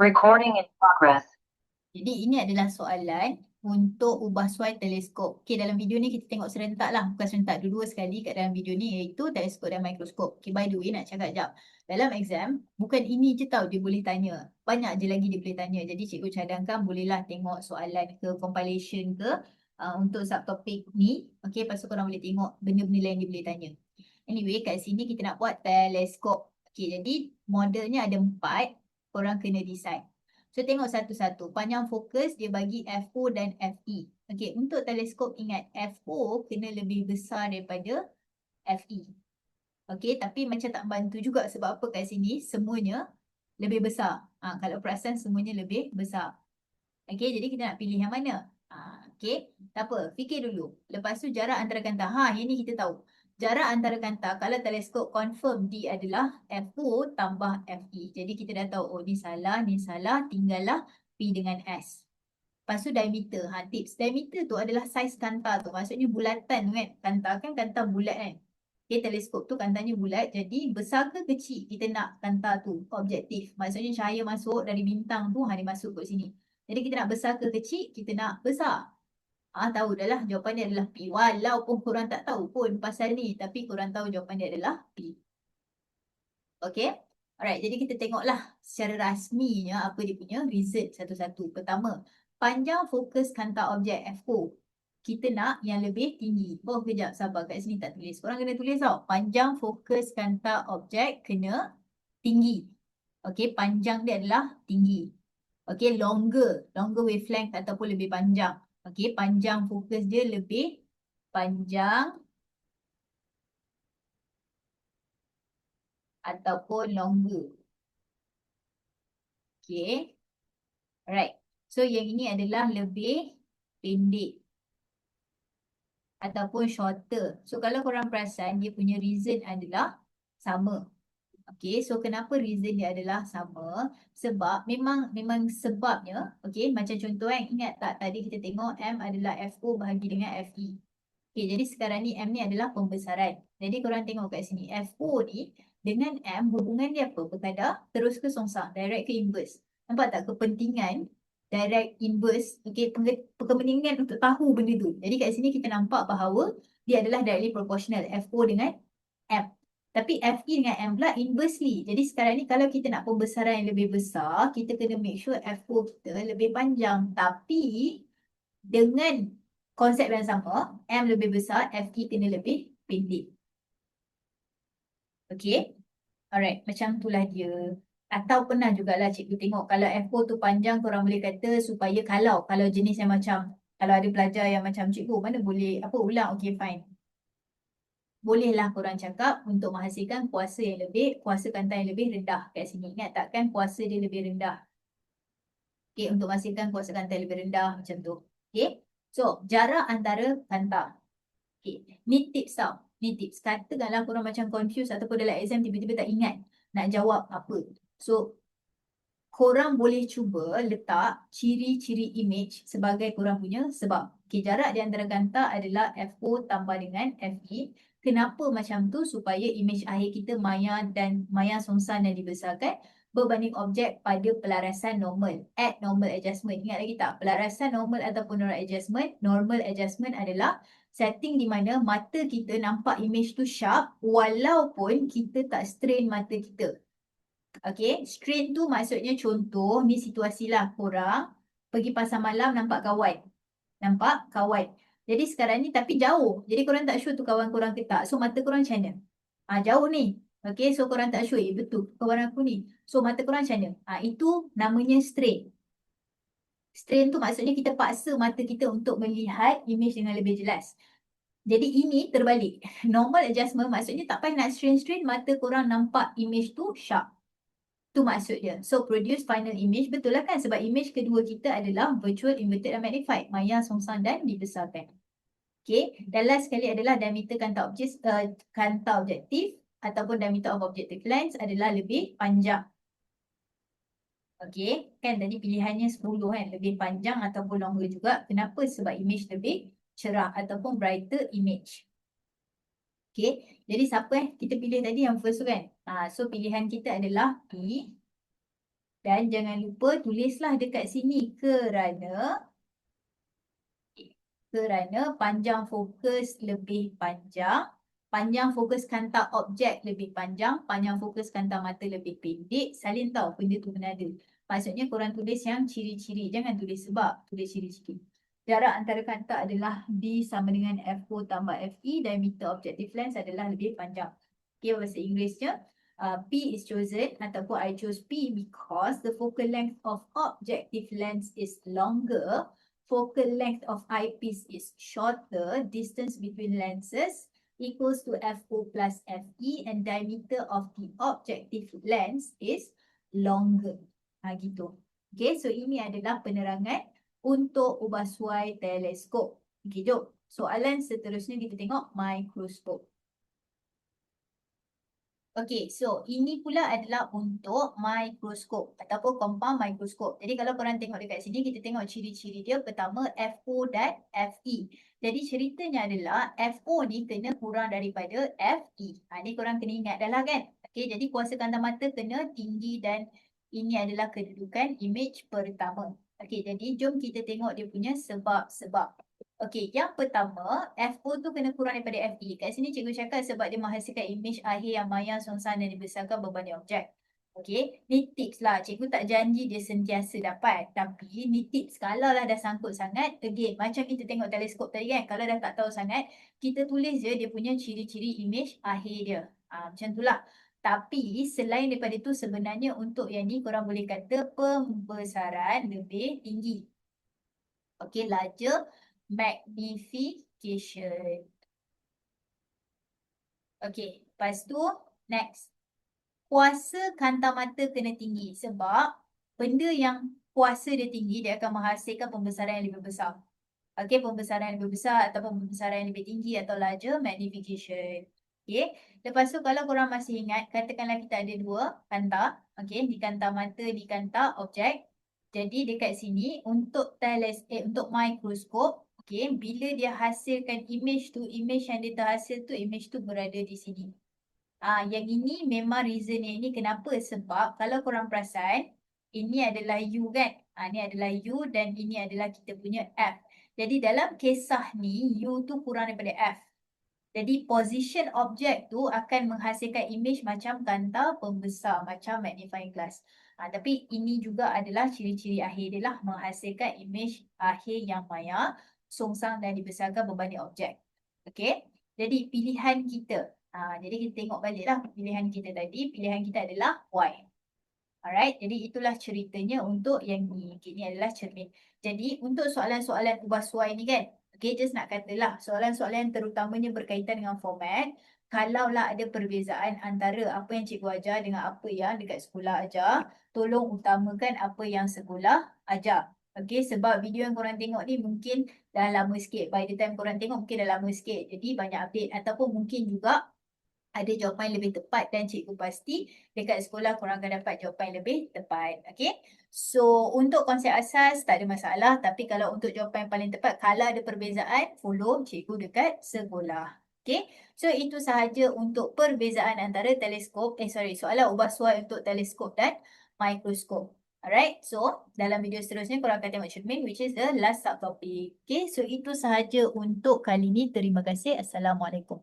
Recording in progress. Jadi ini adalah soalan untuk ubah suai teleskop. Okey, dalam video ni kita tengok serentak lah. Bukan serentak dua-dua sekali kat dalam video ni iaitu teleskop dan mikroskop. Okey, by the way nak cakap jap. Dalam exam, bukan ini je tau dia boleh tanya. Banyak je lagi dia boleh tanya. Jadi cikgu cadangkan bolehlah tengok soalan ke compilation ke uh, untuk subtopik ni. Okey, lepas tu korang boleh tengok benda-benda lain dia boleh tanya. Anyway, kat sini kita nak buat teleskop. Okey, jadi modelnya ada empat. Korang kena decide. So tengok satu-satu. Panjang fokus dia bagi FO dan FE. Okey, untuk teleskop ingat FO kena lebih besar daripada FE. Okey, tapi macam tak bantu juga sebab apa kat sini semuanya lebih besar. Ha, kalau perasan semuanya lebih besar. Okey, jadi kita nak pilih yang mana? Ha, okey, tak apa. Fikir dulu. Lepas tu jarak antara kanta. Ha, yang ni kita tahu. Jarak antara kanta kalau teleskop confirm D adalah FO tambah FE. Jadi kita dah tahu oh ni salah, ni salah, tinggallah P dengan S. Lepas tu diameter. Ha, tips. Diameter tu adalah saiz kanta tu. Maksudnya bulatan kan. Kanta kan kanta bulat kan. Okay, teleskop tu kantanya bulat. Jadi besar ke kecil kita nak kanta tu. Objektif. Maksudnya cahaya masuk dari bintang tu. Ha, dia masuk ke sini. Jadi kita nak besar ke kecil, kita nak besar. Ah tahu dah lah jawapan dia adalah P. Walaupun korang tak tahu pun pasal ni. Tapi korang tahu jawapan dia adalah P. Okay. Alright. Jadi kita tengoklah secara rasminya apa dia punya reason satu-satu. Pertama. Panjang fokus kanta objek F4. Kita nak yang lebih tinggi. Oh kejap sabar kat sini tak tulis. Korang kena tulis tau. Panjang fokus kanta objek kena tinggi. Okay. Panjang dia adalah tinggi. Okay. Longer. Longer wavelength ataupun lebih panjang. Okey, panjang fokus dia lebih panjang ataupun longer. Okey. Alright. So yang ini adalah lebih pendek ataupun shorter. So kalau korang perasan dia punya reason adalah sama. Okay, so kenapa reason dia adalah sama? Sebab memang memang sebabnya, okay, macam contoh kan, ingat tak tadi kita tengok M adalah FO bahagi dengan FE. Okay, jadi sekarang ni M ni adalah pembesaran. Jadi korang tengok kat sini, FO ni dengan M hubungan dia apa? Berkadar terus ke songsang, direct ke inverse. Nampak tak kepentingan direct inverse, okay, kepentingan untuk tahu benda tu. Jadi kat sini kita nampak bahawa dia adalah directly proportional, FO dengan M. Tapi FE dengan M pula inversely. Jadi sekarang ni kalau kita nak pembesaran yang lebih besar, kita kena make sure FO kita lebih panjang. Tapi dengan konsep yang sama, M lebih besar, FE kena lebih pendek. Okay? Alright, macam itulah dia. Atau pernah jugalah cikgu tengok kalau FO tu panjang, korang boleh kata supaya kalau, kalau jenis yang macam, kalau ada pelajar yang macam cikgu, mana boleh, apa ulang, okay fine bolehlah korang cakap untuk menghasilkan kuasa yang lebih, kuasa kanta yang lebih rendah kat sini. Ingat tak kan kuasa dia lebih rendah. Okay, untuk menghasilkan kuasa kanta yang lebih rendah macam tu. Okay, so jarak antara kanta. Okay, ni tips tau. Ni tips. Katakanlah korang macam confused ataupun dalam exam tiba-tiba tak ingat nak jawab apa. So, korang boleh cuba letak ciri-ciri image sebagai korang punya sebab. Okay, jarak di antara kanta adalah FO tambah dengan FE. Kenapa macam tu? Supaya imej akhir kita maya dan maya songsan yang dibesarkan berbanding objek pada pelarasan normal. At normal adjustment. Ingat lagi tak? Pelarasan normal ataupun normal adjustment. Normal adjustment adalah setting di mana mata kita nampak imej tu sharp walaupun kita tak strain mata kita. Okay, strain tu maksudnya contoh, ni situasi lah korang pergi pasar malam nampak kawan. Nampak kawan. Jadi sekarang ni tapi jauh. Jadi korang tak sure tu kawan korang ke tak. So mata korang macam mana? Ha, jauh ni. Okay so korang tak sure. Eh, betul kawan aku ni. So mata korang macam mana? Ha, itu namanya strain. Strain tu maksudnya kita paksa mata kita untuk melihat image dengan lebih jelas. Jadi ini terbalik. Normal adjustment maksudnya tak payah nak strain-strain mata korang nampak image tu sharp. Tu maksud dia. So produce final image. Betul lah kan? Sebab image kedua kita adalah virtual inverted and magnified. Maya, songsang dan dibesarkan. Okay, dan last sekali adalah diameter kanta objek uh, kanta objektif ataupun diameter of objective lens adalah lebih panjang. Okay, kan tadi pilihannya 10 kan, lebih panjang ataupun longer juga. Kenapa? Sebab image lebih cerah ataupun brighter image. Okay, jadi siapa eh? Kita pilih tadi yang first kan? Uh, so pilihan kita adalah P. Dan jangan lupa tulislah dekat sini kerana kerana panjang fokus lebih panjang, panjang fokus kanta objek lebih panjang, panjang fokus kanta mata lebih pendek, salin tahu benda tu ada. Maksudnya korang tulis yang ciri-ciri, jangan tulis sebab, tulis ciri-ciri. Jarak antara kanta adalah D sama dengan F4 tambah FE, diameter objective lens adalah lebih panjang. Okay, bahasa Inggerisnya, uh, P is chosen ataupun I choose P because the focal length of objective lens is longer focal length of eyepiece is shorter, distance between lenses equals to FO plus FE and diameter of the objective lens is longer. Ha, gitu. Okay, so ini adalah penerangan untuk ubah suai teleskop. Okay, jom. Soalan seterusnya kita tengok mikroskop. Okay, so ini pula adalah untuk mikroskop ataupun compound mikroskop. Jadi kalau korang tengok dekat sini, kita tengok ciri-ciri dia. Pertama, FO dan FE. Jadi ceritanya adalah FO ni kena kurang daripada FE. Ha, ni korang kena ingat dah lah kan? Okay, jadi kuasa kanta mata kena tinggi dan ini adalah kedudukan image pertama. Okay, jadi jom kita tengok dia punya sebab-sebab. Okey, yang pertama, FO tu kena kurang daripada FE. Kat sini cikgu cakap sebab dia menghasilkan image akhir yang maya, songsan dan dibesarkan berbanding objek. Okey, ni tips lah. Cikgu tak janji dia sentiasa dapat. Tapi ni tips kalau lah dah sangkut sangat. Again, macam kita tengok teleskop tadi kan. Kalau dah tak tahu sangat, kita tulis je dia punya ciri-ciri image akhir dia. Ha, macam tu lah. Tapi selain daripada tu sebenarnya untuk yang ni korang boleh kata pembesaran lebih tinggi. Okey, larger magnification. Okay, lepas tu next. Kuasa kanta mata kena tinggi sebab benda yang kuasa dia tinggi dia akan menghasilkan pembesaran yang lebih besar. Okay, pembesaran yang lebih besar atau pembesaran yang lebih tinggi atau larger magnification. Okay, lepas tu kalau korang masih ingat, katakanlah kita ada dua kanta. Okay, di kanta mata, di kanta objek. Jadi dekat sini untuk teles eh, untuk mikroskop Okay, bila dia hasilkan image tu, image yang dia terhasil tu, image tu berada di sini. Ah, yang ini memang reason yang ini kenapa? Sebab kalau korang perasan, ini adalah U kan? Ah, ini adalah U dan ini adalah kita punya F. Jadi dalam kisah ni, U tu kurang daripada F. Jadi position objek tu akan menghasilkan image macam kanta pembesar, macam magnifying glass. Ha, tapi ini juga adalah ciri-ciri akhir dia lah menghasilkan image akhir yang maya songsang dan dibesarkan berbanding objek. Okey. Jadi pilihan kita. Ha, jadi kita tengok baliklah pilihan kita tadi. Pilihan kita adalah Y. Alright. Jadi itulah ceritanya untuk yang ni. Okay, ni adalah cermin. Jadi untuk soalan-soalan ubah suai ni kan. Okay, just nak katalah soalan-soalan terutamanya berkaitan dengan format. Kalaulah ada perbezaan antara apa yang cikgu ajar dengan apa yang dekat sekolah ajar, tolong utamakan apa yang sekolah ajar. Okay, sebab video yang korang tengok ni mungkin dah lama sikit. By the time korang tengok mungkin dah lama sikit. Jadi banyak update ataupun mungkin juga ada jawapan lebih tepat dan cikgu pasti dekat sekolah korang akan dapat jawapan lebih tepat. Okay. So untuk konsep asas tak ada masalah. Tapi kalau untuk jawapan yang paling tepat kalau ada perbezaan follow cikgu dekat sekolah. Okay. So itu sahaja untuk perbezaan antara teleskop. Eh sorry soalan ubah suai untuk teleskop dan mikroskop. Alright, so dalam video seterusnya korang akan tengok cermin which is the last subtopic. Okay, so itu sahaja untuk kali ini. Terima kasih. Assalamualaikum.